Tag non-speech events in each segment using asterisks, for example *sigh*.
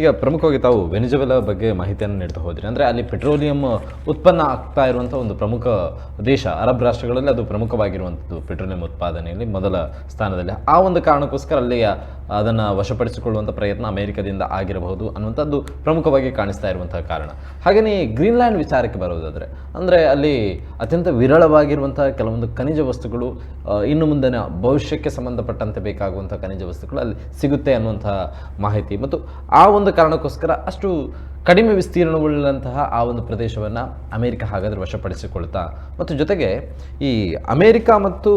ಈಗ ಪ್ರಮುಖವಾಗಿ ತಾವು ವೆನಿಜುವೆಲಾ ಬಗ್ಗೆ ಮಾಹಿತಿಯನ್ನು ನೀಡ್ತಾ ಹೋದ್ರಿ. ಅಂದರೆ ಅಲ್ಲಿ ಪೆಟ್ರೋಲಿಯಂ ಉತ್ಪನ್ನ ಆಗ್ತಾ ಇರುವಂಥ ಒಂದು ಪ್ರಮುಖ ದೇಶ, ಅರಬ್ ರಾಷ್ಟ್ರಗಳಲ್ಲಿ ಅದು ಪ್ರಮುಖವಾಗಿರುವಂಥದ್ದು ಪೆಟ್ರೋಲಿಯಂ ಉತ್ಪಾದನೆಯಲ್ಲಿ ಮೊದಲ ಸ್ಥಾನದಲ್ಲಿ. ಆ ಒಂದು ಕಾರಣಕ್ಕೋಸ್ಕರ ಅಲ್ಲಿಯ, ಅದನ್ನು ವಶಪಡಿಸಿಕೊಳ್ಳುವಂಥ ಪ್ರಯತ್ನ ಅಮೆರಿಕದಿಂದ ಆಗಿರಬಹುದು ಅನ್ನುವಂಥದ್ದು ಪ್ರಮುಖವಾಗಿ ಕಾಣಿಸ್ತಾ ಇರುವಂತಹ ಕಾರಣ. ಹಾಗೆಯೇ ಗ್ರೀನ್ಲ್ಯಾಂಡ್ ವಿಚಾರಕ್ಕೆ ಬರೋದಾದರೆ, ಅಂದರೆ ಅಲ್ಲಿ ಅತ್ಯಂತ ವಿರಳವಾಗಿರುವಂಥ ಕೆಲವೊಂದು ಖನಿಜ ವಸ್ತುಗಳು ಇನ್ನು ಮುಂದಿನ ಭವಿಷ್ಯಕ್ಕೆ ಸಂಬಂಧಪಟ್ಟಂತೆ ಬೇಕಾಗುವಂಥ ಖನಿಜ ವಸ್ತುಗಳು ಅಲ್ಲಿ ಸಿಗುತ್ತೆ ಅನ್ನುವಂಥ ಮಾಹಿತಿ. ಮತ್ತು ಆ ಒಂದು ಕಾರಣಕ್ಕೋಸ್ಕರ ಅಷ್ಟು ಕಡಿಮೆ ವಿಸ್ತೀರ್ಣವುಳ್ಳಂತಹ ಆ ಒಂದು ಪ್ರದೇಶವನ್ನು ಅಮೇರಿಕ ಹಾಗಾದರೆ ವಶಪಡಿಸಿಕೊಳ್ತಾ ಮತ್ತು ಜೊತೆಗೆ ಈ ಅಮೇರಿಕ ಮತ್ತು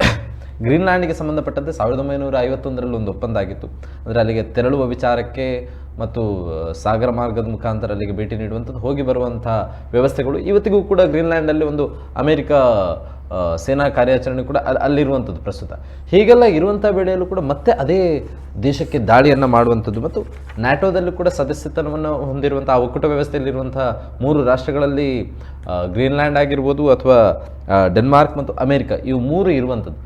*coughs* ಗ್ರೀನ್ಲ್ಯಾಂಡ್ಗೆ ಸಂಬಂಧಪಟ್ಟಂತೆ ಸಾವಿರದ ಒಂಬೈನೂರ ಐವತ್ತೊಂದರಲ್ಲಿ ಒಂದು ಒಪ್ಪಂದ ಆಗಿತ್ತು. ಅಂದರೆ ಅಲ್ಲಿಗೆ ತೆರಳುವ ವಿಚಾರಕ್ಕೆ ಮತ್ತು ಸಾಗರ ಮಾರ್ಗದ ಮುಖಾಂತರ ಅಲ್ಲಿಗೆ ಭೇಟಿ ನೀಡುವಂಥದ್ದು ಹೋಗಿ ಬರುವಂಥ ವ್ಯವಸ್ಥೆಗಳು ಇವತ್ತಿಗೂ ಕೂಡ ಗ್ರೀನ್ಲ್ಯಾಂಡಲ್ಲಿ ಒಂದು ಅಮೆರಿಕ ಸೇನಾ ಕಾರ್ಯಾಚರಣೆ ಕೂಡ ಅಲ್ಲಿ ಅಲ್ಲಿರುವಂಥದ್ದು ಪ್ರಸ್ತುತ. ಹೀಗೆಲ್ಲ ಇರುವಂಥ ವೇಳೆಯಲ್ಲೂ ಕೂಡ ಮತ್ತೆ ಅದೇ ದೇಶಕ್ಕೆ ದಾಳಿಯನ್ನು ಮಾಡುವಂಥದ್ದು ಮತ್ತು ನ್ಯಾಟೋದಲ್ಲೂ ಕೂಡ ಸದಸ್ಯತನವನ್ನು ಹೊಂದಿರುವಂಥ ಆ ಒಕ್ಕೂಟ ವ್ಯವಸ್ಥೆಯಲ್ಲಿರುವಂಥ ಮೂರು ರಾಷ್ಟ್ರಗಳಲ್ಲಿ ಗ್ರೀನ್ಲ್ಯಾಂಡ್ ಆಗಿರ್ಬೋದು ಅಥವಾ ಡೆನ್ಮಾರ್ಕ್ ಮತ್ತು ಅಮೇರಿಕಾ, ಇವು ಮೂರು ಇರುವಂಥದ್ದು.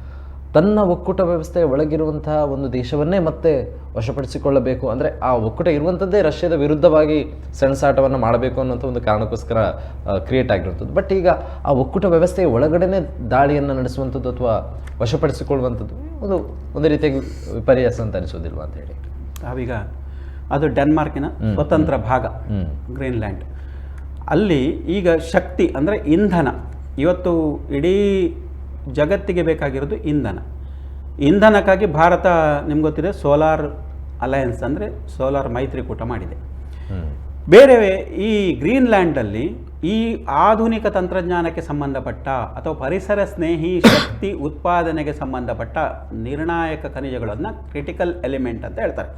ತನ್ನ ಒಕ್ಕೂಟ ವ್ಯವಸ್ಥೆಯ ಒಳಗಿರುವಂತಹ ಒಂದು ದೇಶವನ್ನೇ ಮತ್ತೆ ವಶಪಡಿಸಿಕೊಳ್ಳಬೇಕು. ಅಂದರೆ ಆ ಒಕ್ಕೂಟ ಇರುವಂಥದ್ದೇ ರಷ್ಯಾದ ವಿರುದ್ಧವಾಗಿ ಸೆಣಸಾಟವನ್ನು ಮಾಡಬೇಕು ಅನ್ನೋಂಥ ಒಂದು ಕಾರಣಕ್ಕೋಸ್ಕರ ಕ್ರಿಯೇಟ್ ಆಗಿರುವಂಥದ್ದು. ಬಟ್ ಈಗ ಆ ಒಕ್ಕೂಟ ವ್ಯವಸ್ಥೆಯ ಒಳಗಡೆನೇ ದಾಳಿಯನ್ನು ನಡೆಸುವಂಥದ್ದು ಅಥವಾ ವಶಪಡಿಸಿಕೊಳ್ಳುವಂಥದ್ದು ಒಂದು ಒಂದು ರೀತಿಯಾಗಿ ವಿಪರ್ಯಾಸ ಅಂತ ಅನಿಸೋದಿಲ್ವ ಅಂತ ಹೇಳಿ. ನಾವೀಗ ಅದು ಡೆನ್ಮಾರ್ಕಿನ ಸ್ವತಂತ್ರ ಭಾಗ. ಗ್ರೀನ್ಲ್ಯಾಂಡ್. ಅಲ್ಲಿ ಈಗ ಶಕ್ತಿ ಅಂದರೆ ಇಂಧನ. ಇವತ್ತು ಇಡೀ ಜಗತ್ತಿಗೆ ಬೇಕಾಗಿರೋದು ಇಂಧನ. ಇಂಧನಕ್ಕಾಗಿ ಭಾರತ ನಿಮ್ಗೆ ಗೊತ್ತಿದೆ ಸೋಲಾರ್ ಅಲಯನ್ಸ್ ಅಂದರೆ ಸೋಲಾರ್ ಮೈತ್ರಿಕೂಟ ಮಾಡಿದೆ. ಬೇರೆ ಈ ಗ್ರೀನ್ಲ್ಯಾಂಡಲ್ಲಿ ಈ ಆಧುನಿಕ ತಂತ್ರಜ್ಞಾನಕ್ಕೆ ಸಂಬಂಧಪಟ್ಟ ಅಥವಾ ಪರಿಸರ ಸ್ನೇಹಿ ಶಕ್ತಿ ಉತ್ಪಾದನೆಗೆ ಸಂಬಂಧಪಟ್ಟ ನಿರ್ಣಾಯಕ ಖನಿಜಗಳನ್ನು ಕ್ರಿಟಿಕಲ್ ಎಲಿಮೆಂಟ್ ಅಂತ ಹೇಳ್ತಾರೆ.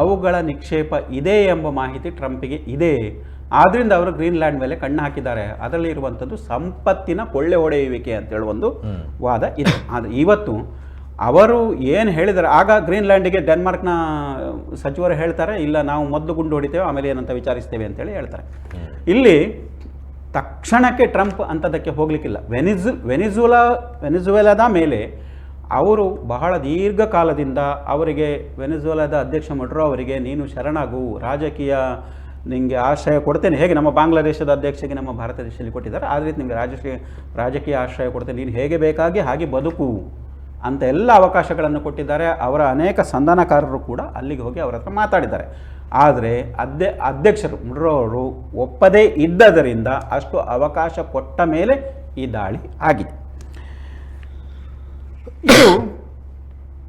ಅವುಗಳ ನಿಕ್ಷೇಪ ಇದೆ ಎಂಬ ಮಾಹಿತಿ ಟ್ರಂಪಿಗೆ ಇದೆ. ಆದ್ರಿಂದ ಅವರು ಗ್ರೀನ್ಲ್ಯಾಂಡ್ ಮೇಲೆ ಕಣ್ಣು ಹಾಕಿದ್ದಾರೆ. ಅದರಲ್ಲಿ ಇರುವಂಥದ್ದು ಸಂಪತ್ತಿನ ಕೊಳ್ಳೆ ಹೊಡೆಯುವಿಕೆ ಅಂತೇಳಿ ಒಂದು ವಾದ ಇದೆ. ಆದರೆ ಇವತ್ತು ಅವರು ಏನು ಹೇಳಿದ್ದಾರೆ ಆಗ ಗ್ರೀನ್ಲ್ಯಾಂಡಿಗೆ ಡೆನ್ಮಾರ್ಕ್ನ ಸಚಿವರು ಹೇಳ್ತಾರೆ ಇಲ್ಲ ನಾವು ಮೊದಲು ಗುಂಡು ಹೊಡಿತೇವೆ ಆಮೇಲೆ ಏನಂತ ವಿಚಾರಿಸ್ತೇವೆ ಅಂತೇಳಿ ಹೇಳ್ತಾರೆ. ಇಲ್ಲಿ ತಕ್ಷಣಕ್ಕೆ ಟ್ರಂಪ್ ಅಂಥದ್ದಕ್ಕೆ ಹೋಗಲಿಕ್ಕಿಲ್ಲ. ವೆನಿಜು ವೆನಿಜುಲಾ ವೆನಿಜುವೆಲಾದ ಮೇಲೆ ಅವರು ಬಹಳ ದೀರ್ಘಕಾಲದಿಂದ ಅವರಿಗೆ ವೆನಿಜುವೆಲಾದ ಅಧ್ಯಕ್ಷ ಮಡ್ರೋ ಅವರಿಗೆ ನೀನು ಶರಣಾಗು ರಾಜಕೀಯ ನಿಮಗೆ ಆಶ್ರಯ ಕೊಡ್ತೇನೆ. ಹೇಗೆ ನಮ್ಮ ಬಾಂಗ್ಲಾದೇಶದ ಅಧ್ಯಕ್ಷಗೆ ನಮ್ಮ ಭಾರತ ದೇಶದಲ್ಲಿ ಕೊಟ್ಟಿದ್ದಾರೆ. ಆ ರೀತಿ ನಿಮಗೆ ರಾಜಕೀಯ ರಾಜಕೀಯ ಆಶ್ರಯ ಕೊಡ್ತೇನೆ. ನೀನು ಹೇಗೆ ಬೇಕಾಗಿ ಹಾಗೆ ಬದುಕು ಅಂತ ಎಲ್ಲ ಅವಕಾಶಗಳನ್ನು ಕೊಟ್ಟಿದ್ದಾರೆ. ಅವರ ಅನೇಕ ಸಂಧಾನಕಾರರು ಕೂಡ ಅಲ್ಲಿಗೆ ಹೋಗಿ ಅವರ ಹತ್ರ ಮಾತಾಡಿದ್ದಾರೆ. ಆದರೆ ಅಧ್ಯ, ಅಧ್ಯಕ್ಷರು ಮುಡ್ರೋರು ಒಪ್ಪದೇ ಇದ್ದದರಿಂದ ಅಷ್ಟು ಅವಕಾಶ ಕೊಟ್ಟ ಮೇಲೆ ಈ ದಾಳಿ ಆಗಿದೆ. ಇದು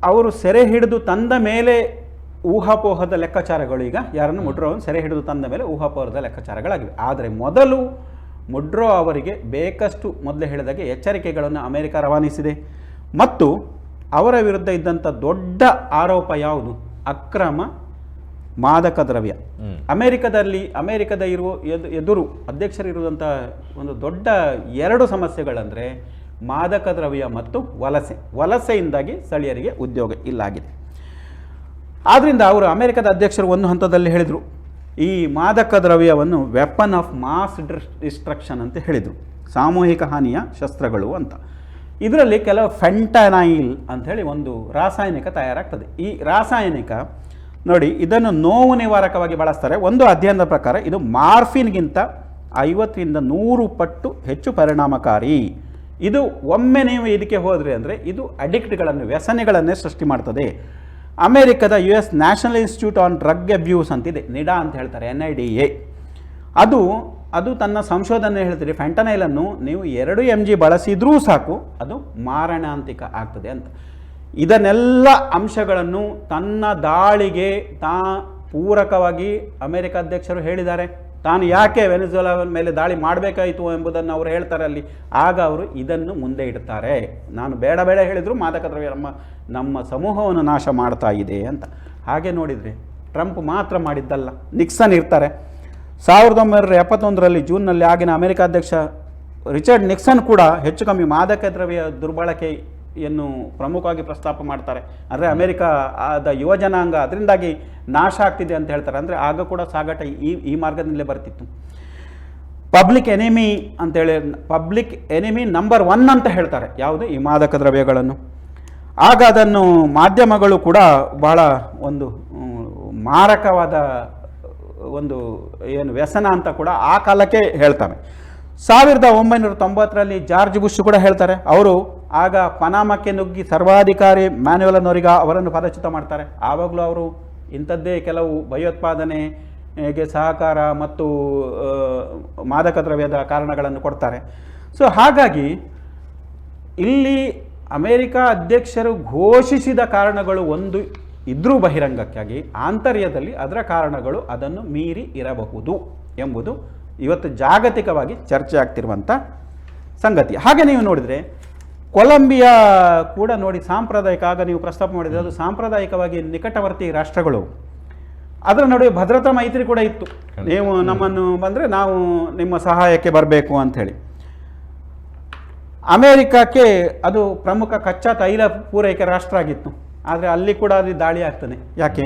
ಅವರು ಸೆರೆ ಹಿಡಿದು ತಂದ ಮೇಲೆ ಊಹಾಪೋಹದ ಲೆಕ್ಕಾಚಾರಗಳು ಈಗ ಯಾರನ್ನು ಮುಡ್ರೋ ಸೆರೆ ಹಿಡಿದು ತಂದ ಮೇಲೆ ಊಹಾಪೋಹದ ಲೆಕ್ಕಾಚಾರಗಳಾಗಿವೆ. ಆದರೆ ಮೊದಲು ಮುಡ್ರೋ ಅವರಿಗೆ ಬೇಕಷ್ಟು ಮೊದಲೇ ಹೇಳಿದಾಗೆ ಎಚ್ಚರಿಕೆಗಳನ್ನು ಅಮೆರಿಕ ರವಾನಿಸಿದೆ. ಮತ್ತು ಅವರ ವಿರುದ್ಧ ಇದ್ದಂಥ ದೊಡ್ಡ ಆರೋಪ ಯಾವುದು? ಅಕ್ರಮ ಮಾದಕ ದ್ರವ್ಯ. ಅಮೆರಿಕದಲ್ಲಿ ಅಮೆರಿಕದ ಇರುವ ಎದು ಎದುರು ಅಧ್ಯಕ್ಷರಿರುವಂಥ ಒಂದು ದೊಡ್ಡ ಎರಡು ಸಮಸ್ಯೆಗಳಂದರೆ ಮಾದಕ ದ್ರವ್ಯ ಮತ್ತು ವಲಸೆ. ವಲಸೆಯಿಂದಾಗಿ ಸ್ಥಳೀಯರಿಗೆ ಉದ್ಯೋಗ ಇಲ್ಲಾಗಿದೆ. ಆದ್ದರಿಂದ ಅವರು ಅಮೆರಿಕದ ಅಧ್ಯಕ್ಷರು ಒಂದು ಹಂತದಲ್ಲಿ ಹೇಳಿದರು. ಈ ಮಾದಕ ದ್ರವ್ಯವನ್ನು ವೆಪನ್ ಆಫ್ ಮಾಸ್ ಡಿಸ್ಟ್ರಕ್ಷನ್ ಅಂತ ಹೇಳಿದರು. ಸಾಮೂಹಿಕ ಹಾನಿಯ ಶಸ್ತ್ರಗಳು ಅಂತ. ಇದರಲ್ಲಿ ಕೆಲವು ಫೆಂಟನೈಲ್ ಅಂಥೇಳಿ ಒಂದು ರಾಸಾಯನಿಕ ತಯಾರಾಗ್ತದೆ. ಈ ರಾಸಾಯನಿಕ ನೋಡಿ, ಇದನ್ನು ನೋವು ನಿವಾರಕವಾಗಿ ಬಳಸ್ತಾರೆ. ಒಂದು ಅಧ್ಯಯನದ ಪ್ರಕಾರ ಇದು ಮಾರ್ಫಿನ್ಗಿಂತ ಐವತ್ತರಿಂದ ನೂರು ಪಟ್ಟು ಹೆಚ್ಚು ಪರಿಣಾಮಕಾರಿ. ಇದು ಒಮ್ಮೆ ನೀವು ಇದಕ್ಕೆ ಹೋದರೆ ಅಂದರೆ ಇದು ಅಡಿಕ್ಟ್ಗಳನ್ನು ವ್ಯಸನಿಗಳನ್ನೇ ಸೃಷ್ಟಿ ಮಾಡ್ತದೆ. ಅಮೆರಿಕದ U S national institute on drug abuse ಅಂತಿದೆ. ನಿಡಾ ಅಂತ ಹೇಳ್ತಾರೆ, ಎನ್ ಐ ಡಿ ಎ. ಅದು ಅದು ತನ್ನ ಸಂಶೋಧನೆ ಹೇಳ್ತೀರಿ ಫೆಂಟನೈಲನ್ನು ನೀವು ಎರಡು ಎಂ ಜಿ ಬಳಸಿದ್ರೂ ಸಾಕು, ಅದು ಮಾರಣಾಂತಿಕ ಆಗ್ತದೆ ಅಂತ. ಇದನ್ನೆಲ್ಲ ಅಂಶಗಳನ್ನು ತನ್ನ ದಾಳಿಗೆ ತಾ ಪೂರಕವಾಗಿ ಅಮೆರಿಕ ಅಧ್ಯಕ್ಷರು ಹೇಳಿದ್ದಾರೆ. ತಾನು ಯಾಕೆ ವೆನಿಜುಲಾ ಮೇಲೆ ದಾಳಿ ಮಾಡಬೇಕಾಯಿತು ಎಂಬುದನ್ನು ಅವರು ಹೇಳ್ತಾರೆ ಅಲ್ಲಿ. ಆಗ ಅವರು ಇದನ್ನು ಮುಂದೆ ಇಡ್ತಾರೆ. ನಾನು ಬೇಡ ಬೇಡ ಹೇಳಿದರೂ ಮಾದಕ ದ್ರವ್ಯ ನಮ್ಮ ನಮ್ಮ ಸಮೂಹವನ್ನು ನಾಶ ಮಾಡ್ತಾ ಇದೆ ಅಂತ. ಹಾಗೆ ನೋಡಿದರೆ ಟ್ರಂಪ್ ಮಾತ್ರ ಮಾಡಿದ್ದಲ್ಲ. ನಿಕ್ಸನ್ ಇರ್ತಾರೆ. ಸಾವಿರದ ಒಂಬೈನೂರ ಎಪ್ಪತ್ತೊಂದರಲ್ಲಿ ಜೂನ್ನಲ್ಲಿ ಆಗಿನ ಅಮೆರಿಕ ಅಧ್ಯಕ್ಷ ರಿಚರ್ಡ್ ನಿಕ್ಸನ್ ಕೂಡ ಹೆಚ್ಚು ಕಮ್ಮಿ ಮಾದಕ ದ್ರವ್ಯ ದುರ್ಬಳಕೆಯನ್ನು ಪ್ರಮುಖವಾಗಿ ಪ್ರಸ್ತಾಪ ಮಾಡ್ತಾರೆ. ಅಂದರೆ ಅಮೆರಿಕ ಆದ ಯುವ ಜನಾಂಗ ಅದರಿಂದಾಗಿ ನಾಶ ಆಗ್ತಿದೆ ಅಂತ ಹೇಳ್ತಾರೆ. ಅಂದರೆ ಆಗ ಕೂಡ ಸಾಗಾಟ ಈ ಈ ಮಾರ್ಗದಿಂದಲೇ ಬರ್ತಿತ್ತು. ಪಬ್ಲಿಕ್ ಎನಿಮಿ ಅಂತೇಳಿ, ಪಬ್ಲಿಕ್ ಎನಿಮಿ ನಂಬರ್ ಒನ್ ಅಂತ ಹೇಳ್ತಾರೆ. ಯಾವುದು? ಈ ಮಾದಕ ದ್ರವ್ಯಗಳನ್ನು. ಆಗ ಅದನ್ನು ಮಾಧ್ಯಮಗಳು ಕೂಡ ಬಹಳ ಒಂದು ಮಾರಕವಾದ, ಒಂದು ಏನು ವ್ಯಸನ ಅಂತ ಕೂಡ ಆ ಕಾಲಕ್ಕೆ ಹೇಳ್ತವೆ. ಸಾವಿರದ ಒಂಬೈನೂರ ತೊಂಬತ್ತರಲ್ಲಿ ಜಾರ್ಜ್ ಬುಷ್ ಕೂಡ ಹೇಳ್ತಾರೆ. ಅವರು ಆಗ ಪನಾಮಕ್ಕೆ ನುಗ್ಗಿ ಸರ್ವಾಧಿಕಾರಿ ಮ್ಯಾನ್ಯುವಲ್ ನೊರಿಗ ಅವರನ್ನು ಪದಚ್ಯುತ ಮಾಡ್ತಾರೆ. ಆವಾಗಲೂ ಅವರು ಇಂಥದ್ದೇ ಕೆಲವು ಭಯೋತ್ಪಾದನೆಗೆ ಸಹಕಾರ ಮತ್ತು ಮಾದಕ ದ್ರವ್ಯದ ಕಾರಣಗಳನ್ನು ಕೊಡ್ತಾರೆ. ಸೊ, ಹಾಗಾಗಿ ಇಲ್ಲಿ ಅಮೆರಿಕ ಅಧ್ಯಕ್ಷರು ಘೋಷಿಸಿದ ಕಾರಣಗಳು ಒಂದು ಇದ್ರೂ ಬಹಿರಂಗಕ್ಕಾಗಿ, ಆಂತರ್ಯದಲ್ಲಿ ಅದರ ಕಾರಣಗಳು ಅದನ್ನು ಮೀರಿ ಇರಬಹುದು ಎಂಬುದು ಇವತ್ತು ಜಾಗತಿಕವಾಗಿ ಚರ್ಚೆ ಆಗ್ತಿರುವಂಥ ಸಂಗತಿ. ಹಾಗೆ ನೀವು ನೋಡಿದರೆ ಕೊಲಂಬಿಯಾ ಕೂಡ ನೋಡಿ ಸಾಂಪ್ರದಾಯಿಕ ಆಗ ನೀವು ಪ್ರಸ್ತಾಪ ಮಾಡಿದರೆ ಅದು ಸಾಂಪ್ರದಾಯಿಕವಾಗಿ ನಿಕಟವರ್ತಿ ರಾಷ್ಟ್ರಗಳು. ಅದರ ನಡುವೆ ಭದ್ರತಾ ಮೈತ್ರಿ ಕೂಡ ಇತ್ತು. ನೀವು ನಮ್ಮನ್ನು ಬಂದರೆ ನಾವು ನಿಮ್ಮ ಸಹಾಯಕ್ಕೆ ಬರಬೇಕು ಅಂಥೇಳಿ. ಅಮೇರಿಕಕ್ಕೆ ಅದು ಪ್ರಮುಖ ಕಚ್ಚಾ ತೈಲ ಪೂರೈಕೆ ರಾಷ್ಟ್ರ ಆಗಿತ್ತು. ಆದರೆ ಅಲ್ಲಿ ಕೂಡ ಅಲ್ಲಿ ದಾಳಿ ಆಗ್ತದೆ. ಯಾಕೆ?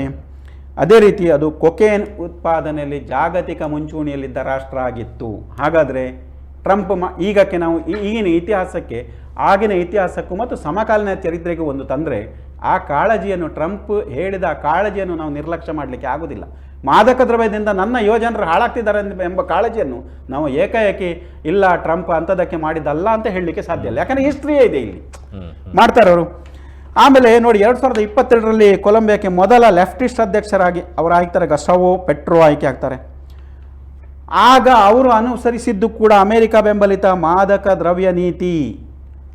ಅದೇ ರೀತಿ ಅದು ಕೊಕೇನ್ ಉತ್ಪಾದನೆಯಲ್ಲಿ ಜಾಗತಿಕ ಮುಂಚೂಣಿಯಲ್ಲಿದ್ದ ರಾಷ್ಟ್ರ ಆಗಿತ್ತು. ಹಾಗಾದರೆ ಟ್ರಂಪ್ ಮ ಈಗಕ್ಕೆ ನಾವು ಈ- ಈಗಿನ ಇತಿಹಾಸಕ್ಕೆ ಆಗಿನ ಇತಿಹಾಸಕ್ಕೂ ಮತ್ತು ಸಮಕಾಲೀನ ಚರಿತ್ರೆಗೂ ಒಂದು ತಂದರೆ ಆ ಕಾಳಜಿಯನ್ನು ಟ್ರಂಪ್ ಹೇಳಿದ ಆ ಕಾಳಜಿಯನ್ನು ನಾವು ನಿರ್ಲಕ್ಷ್ಯ ಮಾಡಲಿಕ್ಕೆ ಆಗೋದಿಲ್ಲ. ಮಾದಕ ದ್ರವ್ಯದಿಂದ ನನ್ನ ಯೋಜನರು ಹಾಳಾಗ್ತಿದ್ದಾರೆ ಎಂಬ- ಕಾಳಜಿಯನ್ನು ನಾವು ಏಕಾಏಕಿ ಇಲ್ಲ ಟ್ರಂಪ್ ಅಂಥದಕ್ಕೆ ಮಾಡಿದ್ದಲ್ಲ ಅಂತ ಹೇಳಲಿಕ್ಕೆ ಸಾಧ್ಯ ಇಲ್ಲ. ಯಾಕಂದರೆ ಹಿಸ್ಟ್ರಿಯೇ ಇದೆ ಇಲ್ಲಿ. ಮಾಡ್ತಾರೆ ಅವರು. ಆಮೇಲೆ ನೋಡಿ ಎರಡು ಸಾವಿರದ ಇಪ್ಪತ್ತೆರಡರಲ್ಲಿ ಕೊಲಂಬಿಯಾಕ್ಕೆ ಮೊದಲ ಲೆಫ್ಟಿಸ್ಟ್ ಅಧ್ಯಕ್ಷರಾಗಿ ಅವರು ಆಯ್ತಾರೆ ಗಸವೋ ಪೆಟ್ರೋ ಆಯ್ಕೆ ಆಗ್ತಾರೆ. ಆಗ ಅವರು ಅನುಸರಿಸಿದ್ದು ಕೂಡ ಅಮೆರಿಕ ಬೆಂಬಲಿತ ಮಾದಕ ದ್ರವ್ಯ ನೀತಿ.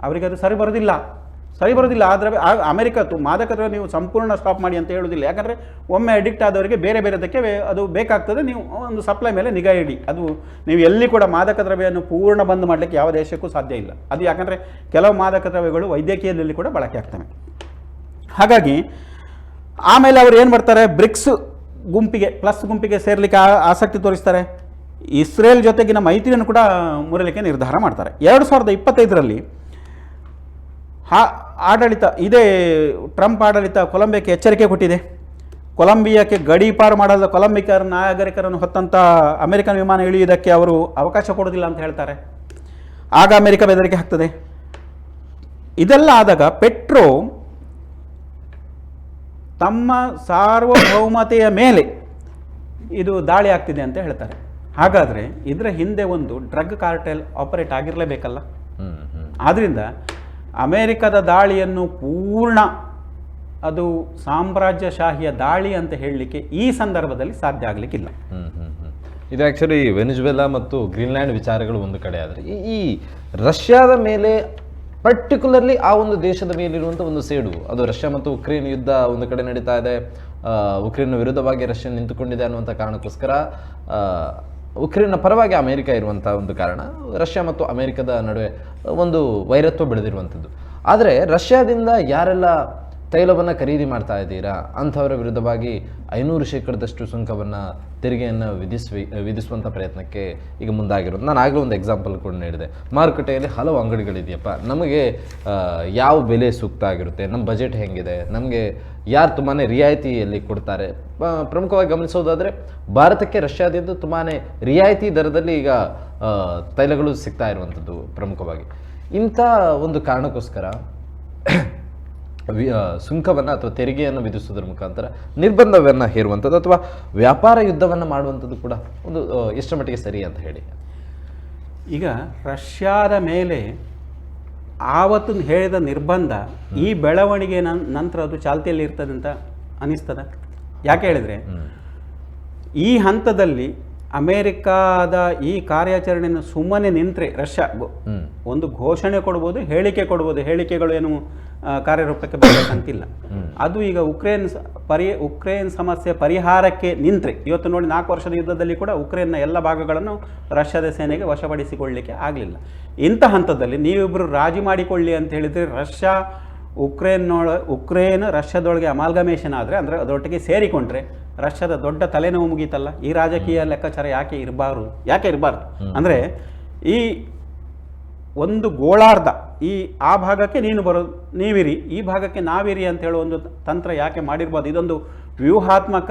ಅವರಿಗೆ ಅದು ಸರಿ ಬರೋದಿಲ್ಲ. ಸರಿ ಬರೋದಿಲ್ಲ. ಆದರೆ ಅಮೆರಿಕ ತು- ಮಾದಕ ನೀವು ಸಂಪೂರ್ಣ ಸ್ಟಾಪ್ ಮಾಡಿ ಅಂತ ಹೇಳೋದಿಲ್ಲ. ಯಾಕಂದರೆ ಒಮ್ಮೆ ಅಡಿಕ್ಟ್ ಆದವರಿಗೆ ಬೇರೆ ಬೇರೆದಕ್ಕೆ ಅದು ಬೇಕಾಗ್ತದೆ. ನೀವು ಒಂದು ಸಪ್ಲೈ ಮೇಲೆ ನಿಗಾ ಇಡಿ. ಅದು ನೀವು ಎಲ್ಲಿ ಕೂಡ ಮಾದಕ ದ್ರವ್ಯವನ್ನು ಪೂರ್ಣ ಬಂದ್ ಮಾಡಲಿಕ್ಕೆ ಯಾವ ದೇಶಕ್ಕೂ ಸಾಧ್ಯ ಇಲ್ಲ. ಅದು ಯಾಕಂದರೆ ಕೆಲವು ಮಾದಕ ದ್ರವ್ಯಗಳು ವೈದ್ಯಕೀಯದಲ್ಲಿ ಕೂಡ ಬಳಕೆ ಆಗ್ತವೆ. ಹಾಗಾಗಿ ಆಮೇಲೆ ಅವರು ಏನು ಮಾಡ್ತಾರೆ? ಬ್ರಿಕ್ಸ್ ಗುಂಪಿಗೆ, ಪ್ಲಸ್ ಗುಂಪಿಗೆ ಸೇರಲಿಕ್ಕೆ ಆಸಕ್ತಿ ತೋರಿಸ್ತಾರೆ. ಇಸ್ರೇಲ್ ಜೊತೆಗಿನ ಮೈತ್ರಿಯನ್ನು ಕೂಡ ಮುರಿಲಿಕ್ಕೆ ನಿರ್ಧಾರ ಮಾಡ್ತಾರೆ. ಎರಡು ಸಾವಿರದ ಇಪ್ಪತ್ತೈದರಲ್ಲಿ ಹಾ ಆಡಳಿತ ಇದೇ ಟ್ರಂಪ್ ಆಡಳಿತ ಕೊಲಂಬಿಯಾಕ್ಕೆ ಎಚ್ಚರಿಕೆ ಕೊಟ್ಟಿದೆ. ಕೊಲಂಬಿಯಾಕ್ಕೆ ಗಡೀಪಾರು ಮಾಡಲು ಕೊಲಂಬಿಕರ ನಾಗರಿಕರನ್ನು ಹೊತ್ತಂಥ ಅಮೆರಿಕನ್ ವಿಮಾನ ಇಳಿಯುವುದಕ್ಕೆ ಅವರು ಅವಕಾಶ ಕೊಡೋದಿಲ್ಲ ಅಂತ ಹೇಳ್ತಾರೆ. ಆಗ ಅಮೆರಿಕ ಬೆದರಿಕೆ ಹಾಕ್ತದೆ. ಇದೆಲ್ಲ ಆದಾಗ ಪೆಟ್ರೋ ತಮ್ಮ ಸಾರ್ವಭೌಮತೆಯ ಮೇಲೆ ಇದು ದಾಳಿ ಆಗ್ತಿದೆ ಅಂತ ಹೇಳ್ತಾರೆ. ಹಾಗಾದರೆ ಇದರ ಹಿಂದೆ ಒಂದು ಡ್ರಗ್ ಕಾರ್ಟೆಲ್ ಆಪರೇಟ್ ಆಗಿರಲೇಬೇಕಲ್ಲ. ಆದ್ದರಿಂದ ಅಮೇರಿಕದ ದಾಳಿಯನ್ನು ಪೂರ್ಣ, ಅದು ಸಾಮ್ರಾಜ್ಯಶಾಹಿಯ ದಾಳಿ ಅಂತ ಹೇಳಲಿಕ್ಕೆ ಈ ಸಂದರ್ಭದಲ್ಲಿ ಸಾಧ್ಯ ಆಗಲಿಕ್ಕಿಲ್ಲ. ಇದು ಆ್ಯಕ್ಚುಲಿ ವೆನಿಜುವೆಲಾ ಮತ್ತು ಗ್ರೀನ್ಲ್ಯಾಂಡ್ ವಿಚಾರಗಳು ಒಂದು ಕಡೆ ಆದರೆ, ಈ ರಷ್ಯಾದ ಮೇಲೆ ಪರ್ಟಿಕ್ಯುಲರ್ಲಿ ಆ ಒಂದು ದೇಶದ ಮೇಲಿರುವಂಥ ಒಂದು ಸೇಡು, ಅದು ರಷ್ಯಾ ಮತ್ತು ಉಕ್ರೇನ್ ಯುದ್ಧ ಒಂದು ಕಡೆ ನಡೀತಾ ಇದೆ ಉಕ್ರೇನ್ ವಿರುದ್ಧವಾಗಿ ರಷ್ಯಾ ನಿಂತುಕೊಂಡಿದೆ ಅನ್ನುವಂಥ ಕಾರಣಕ್ಕೋಸ್ಕರ ಉಕ್ರೇನ್ನ ಪರವಾಗಿ ಅಮೇರಿಕ ಇರುವಂಥ ಒಂದು ಕಾರಣ, ರಷ್ಯಾ ಮತ್ತು ಅಮೆರಿಕದ ನಡುವೆ ಒಂದು ವೈರತ್ವ ಬೆಳೆದಿರುವಂಥದ್ದು. ಆದರೆ ರಷ್ಯಾದಿಂದ ಯಾರೆಲ್ಲ ತೈಲವನ್ನು ಖರೀದಿ ಮಾಡ್ತಾ ಇದ್ದೀರಾ? ಅಂಥವರ ವಿರುದ್ಧವಾಗಿ ಐನೂರು ಶೇಕಡದಷ್ಟು ಸುಂಕವನ್ನು ತೆರಿಗೆಯನ್ನು ವಿಧಿಸ್ವಿ ವಿಧಿಸುವಂಥ ಪ್ರಯತ್ನಕ್ಕೆ ಈಗ ಮುಂದಾಗಿರೋದು. ನಾನು ಆಗಲೂ ಒಂದು ಎಕ್ಸಾಂಪಲ್ ಕೂಡ ನೀಡಿದೆ. ಮಾರುಕಟ್ಟೆಯಲ್ಲಿ ಹಲವು ಅಂಗಡಿಗಳಿದೆಯಪ್ಪ. ನಮಗೆ ಯಾವ ಬೆಲೆ ಸೂಕ್ತ ಆಗಿರುತ್ತೆ? ನಮ್ಮ ಬಜೆಟ್ ಹೆಂಗಿದೆ? ನಮಗೆ ಯಾರು ತುಂಬಾ ರಿಯಾಯಿತಿಯಲ್ಲಿ ಕೊಡ್ತಾರೆ? ಪ್ರಮುಖವಾಗಿ ಗಮನಿಸೋದಾದರೆ, ಭಾರತಕ್ಕೆ ರಷ್ಯಾದಿಂದ ತುಂಬಾ ರಿಯಾಯಿತಿ ದರದಲ್ಲಿ ಈಗ ತೈಲಗಳು ಸಿಗ್ತಾ ಇರುವಂಥದ್ದು ಪ್ರಮುಖವಾಗಿ. ಇಂಥ ಒಂದು ಕಾರಣಕ್ಕೋಸ್ಕರ ವಿ- ಸುಂಕವನ್ನು ಅಥವಾ ತೆರಿಗೆಯನ್ನು ವಿಧಿಸೋದ್ರ ಮುಖಾಂತರ ನಿರ್ಬಂಧವನ್ನು ಹೇರುವಂಥದ್ದು ಅಥವಾ ವ್ಯಾಪಾರ ಯುದ್ಧವನ್ನು ಮಾಡುವಂಥದ್ದು ಕೂಡ ಒಂದು ಎಷ್ಟು ಎಷ್ಟರ ಮಟ್ಟಿಗೆ ಸರಿ ಅಂತ ಹೇಳಿ. ಈಗ ರಷ್ಯಾದ ಮೇಲೆ ಆವತ್ತು ಹೇಳಿದ ನಿರ್ಬಂಧ ಈ ಬೆಳವಣಿಗೆ ನಂತರ ಅದು ಚಾಲ್ತಿಯಲ್ಲಿ ಇರ್ತದೆ ಅಂತ ಅನಿಸ್ತದ? ಯಾಕೆ ಹೇಳಿದರೆ ಈ ಹಂತದಲ್ಲಿ ಅಮೇರಿಕಾದ ಈ ಕಾರ್ಯಾಚರಣೆಯನ್ನು ಸುಮ್ಮನೆ ನಿಂತರೆ ರಷ್ಯಾ ಒಂದು ಘೋಷಣೆ ಕೊಡ್ಬೋದು ಹೇಳಿಕೆ ಕೊಡ್ಬೋದು. ಹೇಳಿಕೆಗಳು ಏನು ಕಾರ್ಯರೂಪಕ್ಕೆ ಬರಬೇಕಂತಿಲ್ಲ. ಅದು ಈಗ ಉಕ್ರೇನ್ ಪರಿ ಉಕ್ರೇನ್ ಸಮಸ್ಯೆ ಪರಿಹಾರಕ್ಕೆ ನಿಂತರೆ. ಇವತ್ತು ನೋಡಿ ನಾಲ್ಕು ವರ್ಷದ ಯುದ್ಧದಲ್ಲಿ ಕೂಡ ಉಕ್ರೇನ್ನ ಎಲ್ಲ ಭಾಗಗಳನ್ನು ರಷ್ಯಾದ ಸೇನೆಗೆ ವಶಪಡಿಸಿಕೊಳ್ಳಲಿಕ್ಕೆ ಆಗಲಿಲ್ಲ. ಇಂಥ ಹಂತದಲ್ಲಿ ನೀವಿಬ್ಬರು ರಾಜಿ ಮಾಡಿಕೊಳ್ಳಿ ಅಂತ ಹೇಳಿದರೆ ರಷ್ಯಾ ಉಕ್ರೇನ್ನೊಳ ಉಕ್ರೇನ್ ರಷ್ಯಾದೊಳಗೆ ಅಮಾಲ್ಗಮೇಷನ್ ಆದರೆ ಅಂದರೆ ಅದರೊಟ್ಟಿಗೆ ಸೇರಿಕೊಂಡ್ರೆ ರಷ್ಯಾದ ದೊಡ್ಡ ತಲೆನೋವು ಮುಗೀತಲ್ಲ. ಈ ರಾಜಕೀಯ ಲೆಕ್ಕಾಚಾರ ಯಾಕೆ ಇರಬಾರ್ದು? ಯಾಕೆ ಇರಬಾರ್ದು? ಅಂದರೆ ಈ ಒಂದು ಗೋಳಾರ್ಧ ಈ ಆ ಭಾಗಕ್ಕೆ ನೀನು ಬರೋ ನೀವಿರಿ ಈ ಭಾಗಕ್ಕೆ ನಾವಿರಿ ಅಂತ ಹೇಳೋ ಒಂದು ತಂತ್ರ ಯಾಕೆ ಮಾಡಿರ್ಬೋದು ಇದೊಂದು ವ್ಯೂಹಾತ್ಮಕ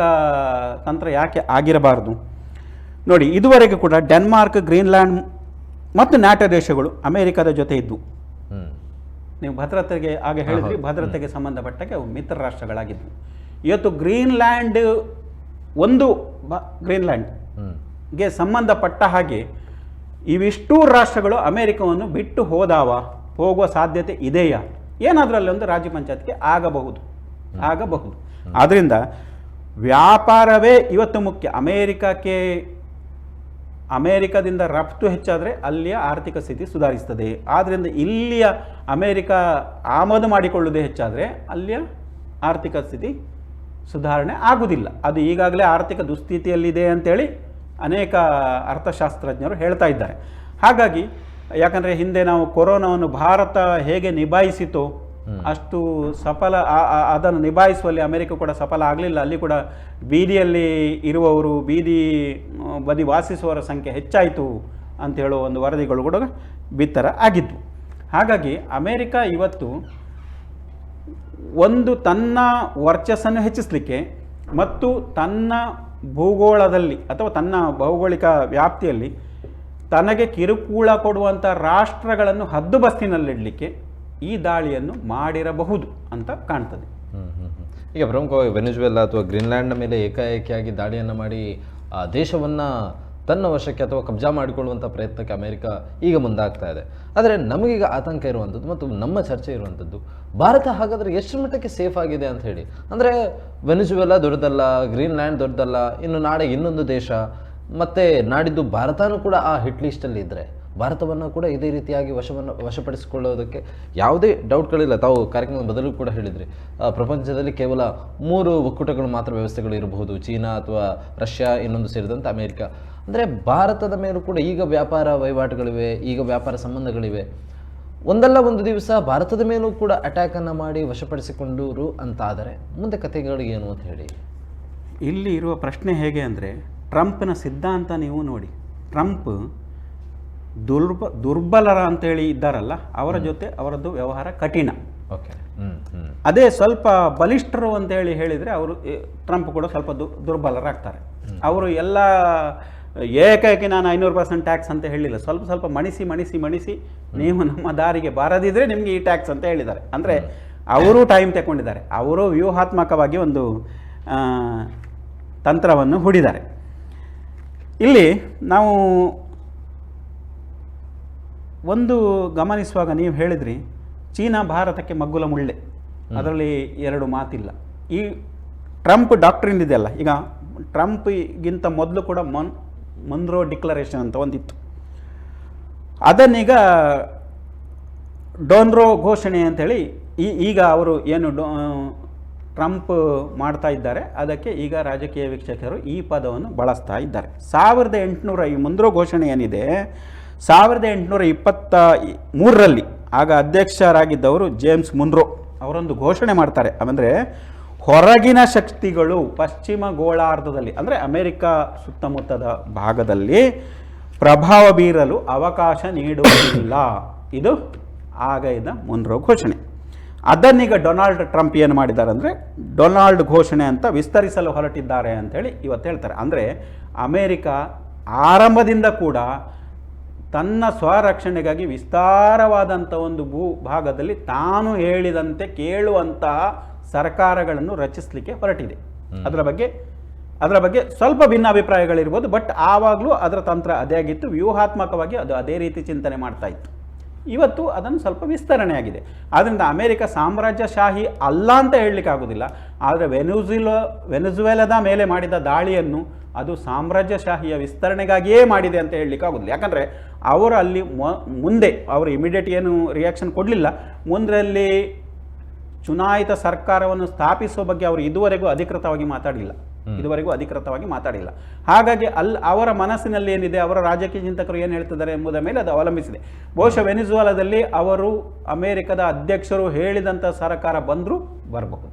ತಂತ್ರ ಯಾಕೆ ಆಗಿರಬಾರ್ದು? ನೋಡಿ ಇದುವರೆಗೂ ಕೂಡ ಡೆನ್ಮಾರ್ಕ್ ಗ್ರೀನ್ಲ್ಯಾಂಡ್ ಮತ್ತು ನ್ಯಾಟೋ ದೇಶಗಳು ಅಮೇರಿಕಾದ ಜೊತೆ ಇದ್ದು ಹ್ಮ್. ನೀವು ಭದ್ರತೆಗೆ ಆಗ ಹೇಳಿದ್ರಿ ಭದ್ರತೆಗೆ ಸಂಬಂಧಪಟ್ಟಾಗೆ ಅವು ಮಿತ್ರ ರಾಷ್ಟ್ರಗಳಾಗಿದ್ವು. ಇವತ್ತು ಗ್ರೀನ್ಲ್ಯಾಂಡ್ ಒಂದು ಬ ಗ್ರೀನ್ಲ್ಯಾಂಡ್ಗೆ ಸಂಬಂಧಪಟ್ಟ ಹಾಗೆ ಇವಿಷ್ಟೂ ರಾಷ್ಟ್ರಗಳು ಅಮೆರಿಕವನ್ನು ಬಿಟ್ಟು ಹೋದಾವ ಹೋಗುವ ಸಾಧ್ಯತೆ ಇದೆಯಾ? ಏನಾದರೂ ಅಲ್ಲಿ ಒಂದು ರಾಜ್ಯ ಪಂಚಾಯತ್ಗೆ ಆಗಬಹುದು. ಆಗಬಹುದು. ಆದ್ದರಿಂದ ವ್ಯಾಪಾರವೇ ಇವತ್ತು ಮುಖ್ಯ. ಅಮೇರಿಕಕ್ಕೆ ಅಮೇರಿಕದಿಂದ ರಫ್ತು ಹೆಚ್ಚಾದರೆ ಅಲ್ಲಿಯ ಆರ್ಥಿಕ ಸ್ಥಿತಿ ಸುಧಾರಿಸ್ತದೆ. ಆದ್ದರಿಂದ ಇಲ್ಲಿಯ ಅಮೇರಿಕ ಆಮದು ಮಾಡಿಕೊಳ್ಳುವುದೇ ಹೆಚ್ಚಾದರೆ ಅಲ್ಲಿಯ ಆರ್ಥಿಕ ಸ್ಥಿತಿ ಸುಧಾರಣೆ ಆಗುವುದಿಲ್ಲ. ಅದು ಈಗಾಗಲೇ ಆರ್ಥಿಕ ದುಸ್ಥಿತಿಯಲ್ಲಿದೆ ಅಂತೇಳಿ ಅನೇಕ ಅರ್ಥಶಾಸ್ತ್ರಜ್ಞರು ಹೇಳ್ತಾ ಇದ್ದಾರೆ. ಹಾಗಾಗಿ ಯಾಕಂದರೆ ಹಿಂದೆ ನಾವು ಕೊರೋನಾವನ್ನು ಭಾರತ ಹೇಗೆ ನಿಭಾಯಿಸಿತೋ ಅಷ್ಟು ಸಫಲ ಅದನ್ನು ನಿಭಾಯಿಸುವಲ್ಲಿ ಅಮೆರಿಕ ಕೂಡ ಸಫಲ ಆಗಲಿಲ್ಲ. ಅಲ್ಲಿ ಕೂಡ ಬೀದಿಯಲ್ಲಿ ಇರುವವರು, ಬೀದಿ ಬದಿ ವಾಸಿಸುವವರ ಸಂಖ್ಯೆ ಹೆಚ್ಚಾಯಿತು ಅಂತ ಹೇಳುವ ಒಂದು ವರದಿಗಳು ಕೂಡ ಬಿತ್ತರ ಆಗಿದ್ವು. ಹಾಗಾಗಿ ಅಮೆರಿಕ ಇವತ್ತು ಒಂದು ತನ್ನ ವರ್ಚಸ್ಸನ್ನು ಹೆಚ್ಚಿಸಲಿಕ್ಕೆ ಮತ್ತು ತನ್ನ ಭೂಗೋಳದಲ್ಲಿ ಅಥವಾ ತನ್ನ ಭೌಗೋಳಿಕ ವ್ಯಾಪ್ತಿಯಲ್ಲಿ ತನಗೆ ಕಿರುಕುಳ ಕೊಡುವಂಥ ರಾಷ್ಟ್ರಗಳನ್ನು ಹದ್ದುಬಸ್ತಿನಲ್ಲಿಡಲಿಕ್ಕೆ ಈ ದಾಳಿಯನ್ನು ಮಾಡಿರಬಹುದು ಅಂತ ಕಾಣ್ತದೆ. ಈಗ ಪ್ರಮುಖವಾಗಿ ವೆನಿಜುವೆಲ್ಲ ಅಥವಾ ಗ್ರೀನ್ಲ್ಯಾಂಡ್ ಮೇಲೆ ಏಕಾಏಕಿಯಾಗಿ ದಾಳಿಯನ್ನು ಮಾಡಿ, ಆ ದೇಶವನ್ನು ತನ್ನ ವಶಕ್ಕೆ ಅಥವಾ ಕಬ್ಜಾ ಮಾಡಿಕೊಳ್ಳುವಂಥ ಪ್ರಯತ್ನಕ್ಕೆ ಅಮೆರಿಕ ಈಗ ಮುಂದಾಗ್ತಾ ಇದೆ. ಆದರೆ ನಮಗೀಗ ಆತಂಕ ಇರುವಂಥದ್ದು ಮತ್ತು ನಮ್ಮ ಚರ್ಚೆ ಇರುವಂಥದ್ದು, ಭಾರತ ಹಾಗಾದರೆ ಎಷ್ಟು ಮಟ್ಟಕ್ಕೆ ಸೇಫ್ ಆಗಿದೆ ಅಂತ ಹೇಳಿ. ಅಂದರೆ ವೆನಿಜುವೆಲ್ಲ ದೊಡ್ಡದಲ್ಲ, ಗ್ರೀನ್ಲ್ಯಾಂಡ್ ದೊಡ್ಡದಲ್ಲ, ಇನ್ನು ನಾಳೆ ಇನ್ನೊಂದು ದೇಶ, ಮತ್ತು ನಾಡಿದ್ದು ಭಾರತನೂ ಕೂಡ ಆ ಹಿಟ್ ಲಿಸ್ಟಲ್ಲಿ ಇದ್ದರೆ ಭಾರತವನ್ನು ಕೂಡ ಇದೇ ರೀತಿಯಾಗಿ ವಶವನ್ನು ವಶಪಡಿಸಿಕೊಳ್ಳೋದಕ್ಕೆ ಯಾವುದೇ ಡೌಟ್ಗಳಿಲ್ಲ. ತಾವು ಕಾರ್ಯಕ್ರಮದ ಬದಲು ಕೂಡ ಹೇಳಿದ್ರಿ. ಪ್ರಪಂಚದಲ್ಲಿ ಕೇವಲ ಮೂರು ಒಕ್ಕೂಟಗಳು ಮಾತ್ರ ವ್ಯವಸ್ಥೆಗಳು ಇರಬಹುದು. ಚೀನಾ ಅಥವಾ ರಷ್ಯಾ ಇನ್ನೊಂದು ಸೇರಿದಂತೆ ಅಮೆರಿಕ. ಅಂದರೆ ಭಾರತದ ಮೇಲೂ ಕೂಡ ಈಗ ವ್ಯಾಪಾರ ವಹಿವಾಟುಗಳಿವೆ, ಈಗ ವ್ಯಾಪಾರ ಸಂಬಂಧಗಳಿವೆ. ಒಂದಲ್ಲ ಒಂದು ದಿವಸ ಭಾರತದ ಮೇಲೂ ಕೂಡ ಅಟ್ಯಾಕನ್ನು ಮಾಡಿ ವಶಪಡಿಸಿಕೊಂಡರು ಅಂತಾದರೆ ಮುಂದೆ ಕಥೆಗಳು ಏನು ಅಂತ ಹೇಳಿ? ಇಲ್ಲಿ ಇರುವ ಪ್ರಶ್ನೆ ಹೇಗೆ ಅಂದರೆ, ಟ್ರಂಪ್ನ ಸಿದ್ಧಾಂತ ನೀವು ನೋಡಿ. ಟ್ರಂಪ್ ದುರ್ಬ ದುರ್ಬಲರ ಅಂತೇಳಿ ಇದ್ದಾರಲ್ಲ ಅವರ ಜೊತೆ ಅವರದ್ದು ವ್ಯವಹಾರ ಕಠಿಣ. ಓಕೆ. ಅದೇ ಸ್ವಲ್ಪ ಬಲಿಷ್ಠರು ಅಂತೇಳಿ ಹೇಳಿದರೆ ಅವರು ಟ್ರಂಪ್ ಕೂಡ ಸ್ವಲ್ಪ ದು ದುರ್ಬಲರಾಗ್ತಾರೆ. ಅವರು ಎಲ್ಲ ಏಕೈಕಿ ನಾನು ಐನೂರು ಪರ್ಸೆಂಟ್ ಟ್ಯಾಕ್ಸ್ ಅಂತ ಹೇಳಿಲ್ಲ. ಸ್ವಲ್ಪ ಸ್ವಲ್ಪ ಮಣಿಸಿ ಮಣಿಸಿ ಮಣಿಸಿ ನೀವು ನಮ್ಮ ದಾರಿಗೆ ಬಾರದಿದ್ರೆ ನಿಮಗೆ ಈ ಟ್ಯಾಕ್ಸ್ ಅಂತ ಹೇಳಿದ್ದಾರೆ. ಅಂದರೆ ಅವರು ಟೈಮ್ ತಗೊಂಡಿದ್ದಾರೆ. ಅವರು ವ್ಯೂಹಾತ್ಮಕವಾಗಿ ಒಂದು ತಂತ್ರವನ್ನು ಹೂಡಿದ್ದಾರೆ. ಇಲ್ಲಿ ನಾವು ಒಂದು ಗಮನಿಸುವಾಗ ನೀವು ಹೇಳಿದ್ರಿ ಚೀನಾ ಭಾರತಕ್ಕೆ ಮಗ್ಗುಲ ಮುಳ್ಳೆ. ಅದರಲ್ಲಿ ಎರಡು ಮಾತಿಲ್ಲ. ಈ ಟ್ರಂಪ್ ಡಾಕ್ಟ್ರಿನ್ ಇದೆಯಲ್ಲ ಈಗ ಟ್ರಂಪ್ಗಿಂತ ಮೊದಲು ಕೂಡ ಮೊನ್ ಮೊನ್ರೋ ಡಿಕ್ಲರೇಷನ್ ಅಂತ ಒಂದಿತ್ತು. ಅದನ್ನೀಗ ಡೋನ್ರೋ ಘೋಷಣೆ ಅಂಥೇಳಿ ಈ ಈಗ ಅವರು ಏನು ಡೋ ಟ್ರಂಪ್ ಮಾಡ್ತಾ ಇದ್ದಾರೆ ಅದಕ್ಕೆ ಈಗ ರಾಜಕೀಯ ವೀಕ್ಷಕರು ಈ ಪದವನ್ನು ಬಳಸ್ತಾ ಇದ್ದಾರೆ. ಸಾವಿರದ ಎಂಟುನೂರ ಈ ಮುಂದ್ರೋ ಘೋಷಣೆ ಏನಿದೆ ಸಾವಿರದ ಎಂಟುನೂರ ಇಪ್ಪತ್ತ ಮೂರರಲ್ಲಿ ಆಗ ಅಧ್ಯಕ್ಷರಾಗಿದ್ದವರು ಜೇಮ್ಸ್ ಮುನ್ರೋ ಅವರೊಂದು ಘೋಷಣೆ ಮಾಡ್ತಾರೆ. ಅಂದರೆ ಹೊರಗಿನ ಶಕ್ತಿಗಳು ಪಶ್ಚಿಮ ಗೋಳಾರ್ಧದಲ್ಲಿ, ಅಂದರೆ ಅಮೆರಿಕ ಸುತ್ತಮುತ್ತದ ಭಾಗದಲ್ಲಿ ಪ್ರಭಾವ ಬೀರಲು ಅವಕಾಶ ನೀಡುವುದಿಲ್ಲ. ಇದು ಆಗ ಇದ್ದ ಮುನ್ರೋ ಘೋಷಣೆ. ಅದನ್ನೀಗ ಡೊನಾಲ್ಡ್ ಟ್ರಂಪ್ ಏನು ಮಾಡಿದ್ದಾರೆ ಅಂದರೆ ಡೊನಾಲ್ಡ್ ಘೋಷಣೆ ಅಂತ ವಿಸ್ತರಿಸಲು ಹೊರಟಿದ್ದಾರೆ ಅಂತೇಳಿ ಇವತ್ತು ಹೇಳ್ತಾರೆ. ಅಂದರೆ ಅಮೇರಿಕ ಆರಂಭದಿಂದ ಕೂಡ ತನ್ನ ಸ್ವರಕ್ಷಣೆಗಾಗಿ ವಿಸ್ತಾರವಾದಂಥ ಒಂದು ಭೂ ಭಾಗದಲ್ಲಿ ತಾನು ಹೇಳಿದಂತೆ ಕೇಳುವಂತಹ ಸರ್ಕಾರಗಳನ್ನು ರಚಿಸಲಿಕ್ಕೆ ಹೊರಟಿದೆ. ಅದರ ಬಗ್ಗೆ ಅದರ ಬಗ್ಗೆ ಸ್ವಲ್ಪ ಭಿನ್ನ ಅಭಿಪ್ರಾಯಗಳಿರ್ಬೋದು ಬಟ್ ಆವಾಗಲೂ ಅದರ ತಂತ್ರ ಅದೇ ಆಗಿತ್ತು. ವ್ಯೂಹಾತ್ಮಕವಾಗಿ ಅದು ಅದೇ ರೀತಿ ಚಿಂತನೆ ಮಾಡ್ತಾ ಇತ್ತು. ಇವತ್ತು ಅದನ್ನು ಸ್ವಲ್ಪ ವಿಸ್ತರಣೆಯಾಗಿದೆ ಆದ್ದರಿಂದ ಅಮೆರಿಕ ಸಾಮ್ರಾಜ್ಯಶಾಹಿ ಅಲ್ಲ ಅಂತ ಹೇಳಲಿಕ್ಕೆ ಆಗೋದಿಲ್ಲ ಆದರೆ ವೆನುಜುಲೋ ವೆನುಜುವೆಲದ ಮೇಲೆ ಮಾಡಿದ ದಾಳಿಯನ್ನು ಅದು ಸಾಮ್ರಾಜ್ಯಶಾಹಿಯ ವಿಸ್ತರಣೆಗಾಗಿಯೇ ಮಾಡಿದೆ ಅಂತ ಹೇಳಲಿಕ್ಕೆ ಆಗೋದಿಲ್ಲ. ಯಾಕಂದರೆ ಅವರು ಅಲ್ಲಿ ಮುಂದೆ ಅವರು ಇಮಿಡಿಯೇಟ್ ಏನು ರಿಯಾಕ್ಷನ್ ಕೊಡಲಿಲ್ಲ. ಮುಂದರಲ್ಲಿ ಚುನಾಯಿತ ಸರ್ಕಾರವನ್ನು ಸ್ಥಾಪಿಸುವ ಬಗ್ಗೆ ಅವರು ಇದುವರೆಗೂ ಅಧಿಕೃತವಾಗಿ ಮಾತಾಡಿಲ್ಲ ಇದುವರೆಗೂ ಅಧಿಕೃತವಾಗಿ ಮಾತಾಡಿಲ್ಲ ಹಾಗಾಗಿ ಅಲ್ಲಿ ಅವರ ಮನಸ್ಸಿನಲ್ಲಿ ಏನಿದೆ ಅವರ ರಾಜಕೀಯ ಚಿಂತಕರು ಏನು ಹೇಳ್ತಿದ್ದಾರೆ ಎಂಬುದರ ಮೇಲೆ ಅದು ಅವಲಂಬಿಸಿದೆ. ಬಹುಶಃ ವೆನಿಜುವಾಲಾದಲ್ಲಿ ಅವರು ಅಮೆರಿಕದ ಅಧ್ಯಕ್ಷರು ಹೇಳಿದಂಥ ಸರ್ಕಾರ ಬಂದರೂ ಬರಬಹುದು.